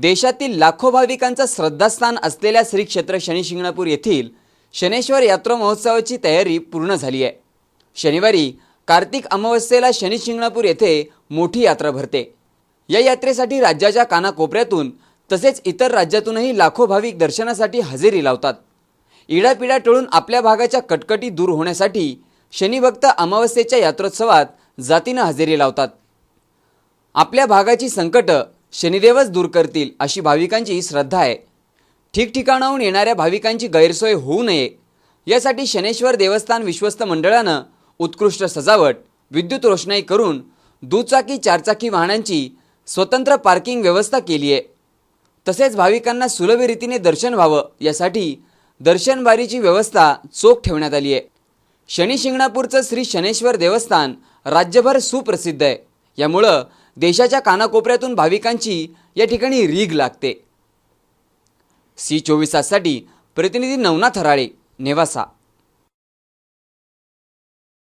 देशातील लाखो भाविकांचं श्रद्धास्थान असलेल्या श्री क्षेत्र शनिशिंगणापूर येथील शनेश्वर यात्रा महोत्सवाची तयारी पूर्ण झाली आहे. शनिवारी कार्तिक अमावस्येला शनिशिंगणापूर येथे मोठी यात्रा भरते. या यात्रेसाठी राज्याच्या कानाकोपऱ्यातून तसेच इतर राज्यातूनही लाखो भाविक दर्शनासाठी हजेरी लावतात. इडापिडा टळून आपल्या भागाच्या कटकटी दूर होण्यासाठी शनिभक्त अमावस्येच्या यात्रोत्सवात जातीनं हजेरी लावतात. आपल्या भागाची संकटं शनिदेवच दूर करतील अशी भाविकांची श्रद्धा आहे. ठिकठिकाणाहून येणाऱ्या भाविकांची गैरसोय होऊ नये. यासाठी शनेश्वर देवस्थान विश्वस्त मंडळानं उत्कृष्ट सजावट विद्युत रोषणाई करून दुचाकी चारचाकी वाहनांची स्वतंत्र पार्किंग व्यवस्था केली आहे. तसेच भाविकांना सुलभ रीतीने दर्शन व्हावं यासाठी दर्शनबारीची व्यवस्था चोख ठेवण्यात आली आहे. शनी शिंगणापूरचं श्री शनेश्वर देवस्थान राज्यभर सुप्रसिद्ध आहे. यामुळं देशाच्या कानाकोपऱ्यातून भाविकांची या ठिकाणी रीग लागते. सी चोवीस ताससाठी प्रतिनिधी नवनाथ हराळे नेवासा.